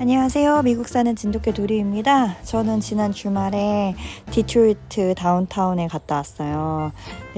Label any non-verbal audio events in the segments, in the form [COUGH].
안녕하세요. 미국 사는 진돗개 도리입니다. 저는 지난 주말에 디트로이트 다운타운에 갔다 왔어요.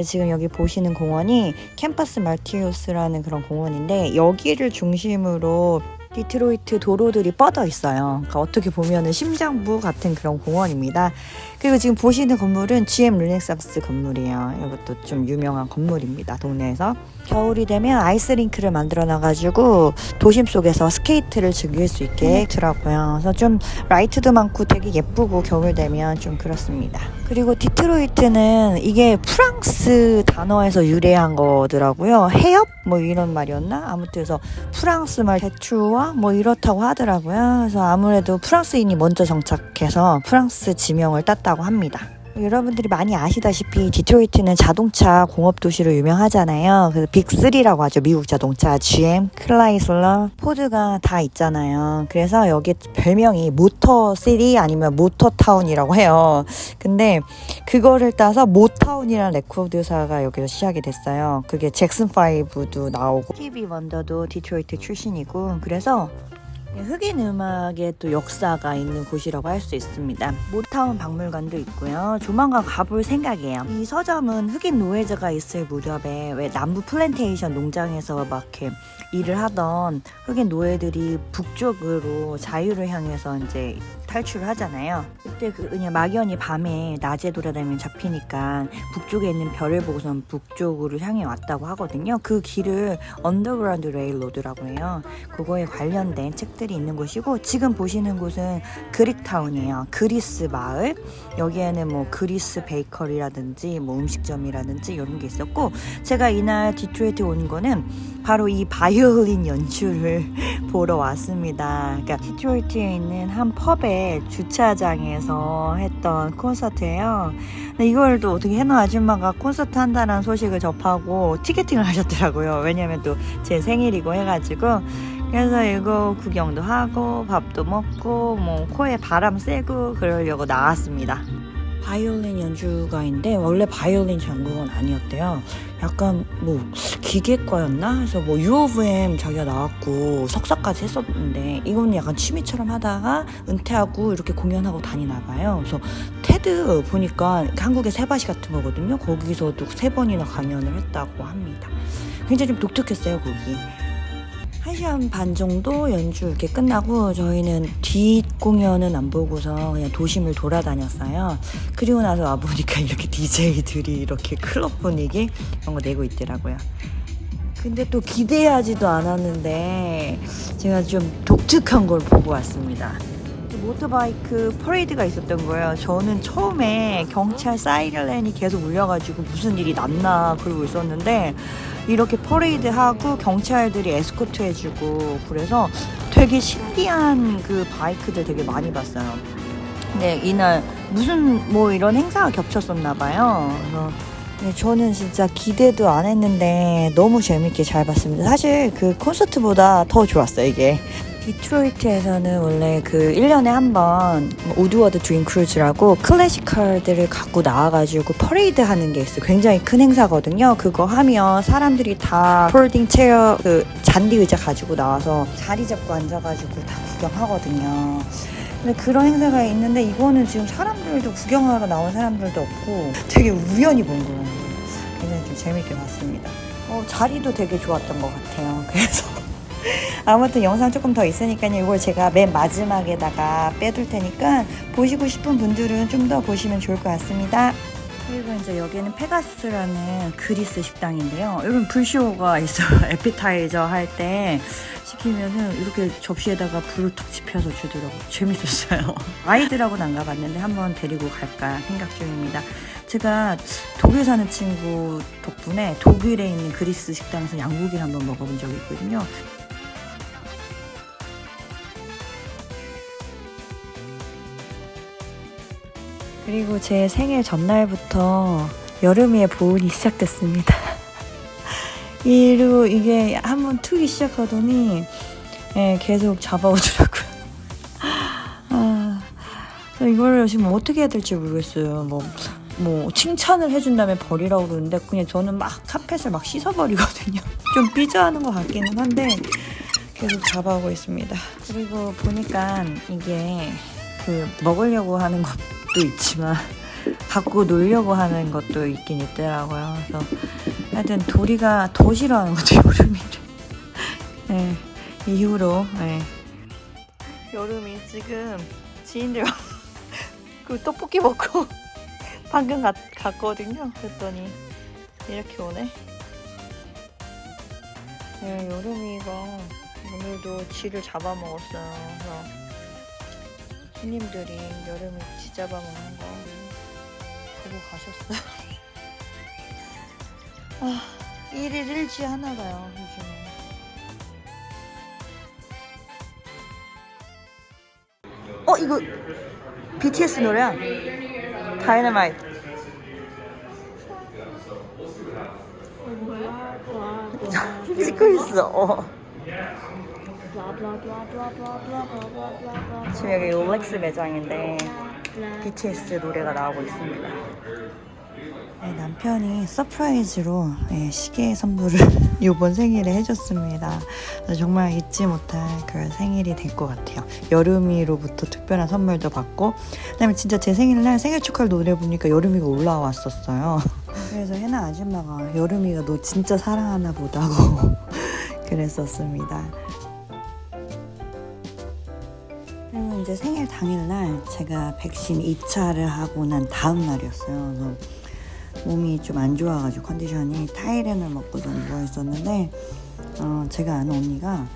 지금 여기 보시는 공원이 캠퍼스 말티우스라는 그런 공원인데 여기를 중심으로 디트로이트 도로들이 뻗어 있어요. 그러니까 어떻게 보면은 심장부 같은 그런 공원입니다. 그리고 지금 보시는 건물은 GM 르네상스 건물이에요. 이것도 좀 유명한 건물입니다. 동네에서. 겨울이 되면 아이스링크를 만들어 놔가지고 도심 속에서 스케이트를 즐길 수 있게 더라고요. 그래서 좀 라이트도 많고 되게 예쁘고 겨울 되면 좀 그렇습니다. 그리고 디트로이트는 이게 프랑스 단어에서 유래한 거더라고요. 해협 뭐 이런 말이었나? 아무튼 그래서 프랑스 말 대추와 뭐 이렇다고 하더라고요. 그래서 아무래도 프랑스인이 먼저 정착해서 프랑스 지명을 땄다 고 합니다. 여러분들이 많이 아시다시피 디트로이트는 자동차 공업 도시로 유명하잖아요. 그래서 빅3라고 하죠. 미국 자동차 GM, 클라이슬러, 포드가 다 있잖아요. 그래서 여기 별명이 모터시티 아니면 모터 타운이라고 해요. 근데 그거를 따서 모타운이라는 레코드사가 여기서 시작이 됐어요. 그게 잭슨 5도 나오고 TV 원더도 디트로이트 출신이고 그래서 흑인 음악의 또 역사가 있는 곳이라고 할 수 있습니다. 모타운 박물관도 있고요. 조만간 가볼 생각이에요. 이 서점은 흑인 노예자가 있을 무렵에 왜 남부 플랜테이션 농장에서 막 이렇게 일을 하던 흑인 노예들이 북쪽으로 자유를 향해서 이제 탈출을 하잖아요. 그때 그 그냥 막연히 밤에 낮에 돌아다니면 잡히니까 북쪽에 있는 별을 보고선 북쪽으로 향해 왔다고 하거든요. 그 길을 언더그라운드 레일로드라고 해요. 그거에 관련된 책들이 있는 곳이고 지금 보시는 곳은 그릭타운이에요. 그리스 마을. 여기에는 뭐 그리스 베이커리라든지 뭐 음식점이라든지 이런 게 있었고 제가 이날 디트로이트 온 거는 바로 이 바이올린 연주를 보러 왔습니다. 그러니까 디트로이트에 있는 한 펍의 주차장에서 했던 콘서트예요. 근데 이걸 또 어떻게 해놓은 아줌마가 콘서트 한다는 소식을 접하고 티켓팅을 [LAUGHS] 하셨더라고요. 왜냐면 또 제 생일이고 해가지고 그래서 이거 구경도 하고 밥도 먹고 뭐 코에 바람 쐬고 그러려고 나왔습니다. 바이올린 연주가인데 원래 바이올린 전공은 아니었대요. 약간 뭐 기계과였나? 그래서 뭐 U of M 자기가 나왔고 석사까지 했었는데 이건 약간 취미처럼 하다가 은퇴하고 이렇게 공연하고 다니나 봐요. 그래서 테드 보니까 한국의 세바시 같은 거거든요. 거기서도 세 번이나 강연을 했다고 합니다. 굉장히 좀 독특했어요, 거기. 한 시간 반 정도 연주 이렇게 끝나고 저희는 뒷 공연은 안 보고서 그냥 도심을 돌아다녔어요. 그리고 나서 와보니까 [LAUGHS] 이렇게 DJ들이 이렇게 클럽 분위기 이런 거 내고 있더라고요. 근데 또 기대하지도 않았는데 제가 좀 독특한 걸 보고 왔습니다. 모터바이크 퍼레이드가 있었던 거예요. 저는 처음에 경찰 사이렌이 계속 울려가지고 무슨 일이 났나 그러고 있었는데 이렇게 퍼레이드하고 경찰들이 에스코트 해주고 그래서 되게 신기한 그 바이크들 되게 많이 봤어요. 근데 이날 무슨 뭐 이런 행사가 겹쳤었나 봐요. 네, 저는 진짜 기대도 안 했는데 너무 재밌게 잘 봤습니다. 사실 그 콘서트보다 더 좋았어요, 이게. 디트로이트에서는 원래 그 1년에 한 번 우드워드 드림 크루즈라고 클래식컬들을 갖고 나와가지고 퍼레이드 하는 게 있어요. 굉장히 큰 행사거든요. 그거 하면 사람들이 다 폴딩 체어 그 잔디 의자 가지고 나와서 자리 잡고 앉아가지고 다 구경하거든요. 근데 그런 행사가 있는데 이거는 지금 사람들도 구경하러 나온 사람들도 없고 되게 우연히 본 거예요. 굉장히 좀 재밌게 봤습니다. 어, 자리도 되게 좋았던 것 같아요. 그래서 아무튼 영상 조금 더 있으니까요. 이걸 제가 맨 마지막에다가 빼둘 테니까 보시고 싶은 분들은 좀 더 보시면 좋을 것 같습니다. 그리고 이제 여기는 페가스라는 그리스 식당인데요. 여러분 불쇼가 있어요. [LAUGHS] 에피타이저 할 때 시키면은 이렇게 접시에다가 불을 탁 지펴서 주더라고요. 재밌었어요. [LAUGHS] 아이들하고는 안 가봤는데 한번 데리고 갈까 생각 중입니다. 제가 독일 사는 친구 덕분에 독일에 있는 그리스 식당에서 양고기를 한번 먹어본 적이 있거든요. 그리고 제 생일 전날부터 여름이의 보온이 시작됐습니다. [LAUGHS] 이로 이게 한번 트기 시작하더니 예, 계속 잡아오더라고요. [LAUGHS] 아, 이걸 지금 어떻게 해야 될지 모르겠어요. 뭐, 뭐 칭찬을 해준 다음에 버리라고 그러는데 그냥 저는 막 카펫을 막 씻어버리거든요. [LAUGHS] 좀 삐져하는 것 같기는 한데 계속 잡아오고 있습니다. 그리고 보니까 이게 그 먹으려고 하는 것 도 있지만 갖고 놀려고 하는 것도 있긴 있더라고요. 그래서 하여튼 도리가 더 싫어하는 것도 [LAUGHS] 여름이래. 네, 이후로 네. 여름이 지금 지인들 [LAUGHS] 그 떡볶이 먹고 [LAUGHS] 방금 갔, 갔거든요. 그랬더니 이렇게 오네. 네, 여름이가 오늘도 쥐를 잡아먹었어요. 그래서 손님들이 여름이 쥐 잡아 먹는 거 보고 가셨어요. [LAUGHS] 아, 일일 일지 하나 봐요, 요즘에. 어, 이거 BTS 노래야. 다이너마이트. [LAUGHS] 찍고 있어. 어. 지금 여기 롤렉스 매장인데 BTS 노래가 나오고 있습니다. 네, 남편이 서프라이즈로 네, 시계 선물을 [LAUGHS] 이번 생일에 해줬습니다. 정말 잊지 못할 그런 생일이 될 것 같아요. 여름이로부터 특별한 선물도 받고, 그다음에 진짜 제 생일날 생일 축하를 노래 보니까 여름이가 올라왔었어요. [LAUGHS] 그래서 해나 아줌마가 여름이가 너 진짜 사랑하나 보다고 [LAUGHS] 그랬었습니다. 이제 생일 당일날 제가 백신 2차를 하고 난 다음 날이었어요. 그래서 몸이 좀 안 좋아가지고 컨디션이 타이레놀 먹고 좀 누워 있었는데 어, 제가 아는 언니가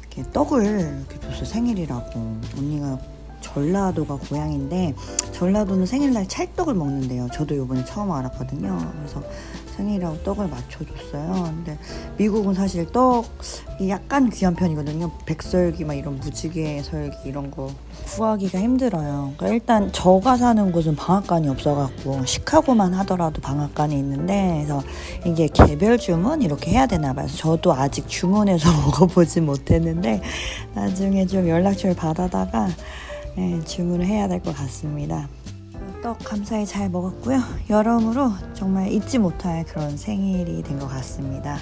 이렇게 떡을 이렇게 줬어요 생일이라고 언니가 전라도가 고향인데 전라도는 생일날 찰떡을 먹는데요. 저도 이번에 처음 알았거든요. 그래서 생일이라고 떡을 맞춰줬어요. 근데 미국은 사실 떡이 약간 귀한 편이거든요. 백설기 막 이런 무지개 설기 이런 거 구하기가 힘들어요. 그러니까 일단 저가 사는 곳은 방앗간이 없어갖고 시카고만 하더라도 방앗간이 있는데 그래서 이게 개별 주문 이렇게 해야 되나 봐요. 저도 아직 주문해서 [LAUGHS] 먹어보지 못했는데 나중에 좀 연락처를 받아다가 예, 주문을 해야 될 것 같습니다. 떡 감사히 잘 먹었고요. 여러모로 정말 잊지 못할 그런 생일이 된 것 같습니다.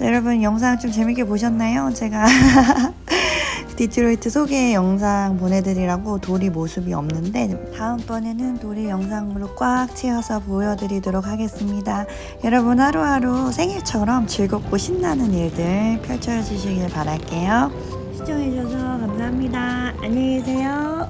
여러분 영상 좀 재밌게 보셨나요? 제가 [LAUGHS] 디트로이트 소개 영상 보내드리라고 돌이 모습이 없는데 다음번에는 돌이 영상으로 꽉 채워서 보여드리도록 하겠습니다. 여러분 하루하루 생일처럼 즐겁고 신나는 일들 펼쳐주시길 바랄게요. 시청해주셔서 감사합니다. 안녕히 계세요.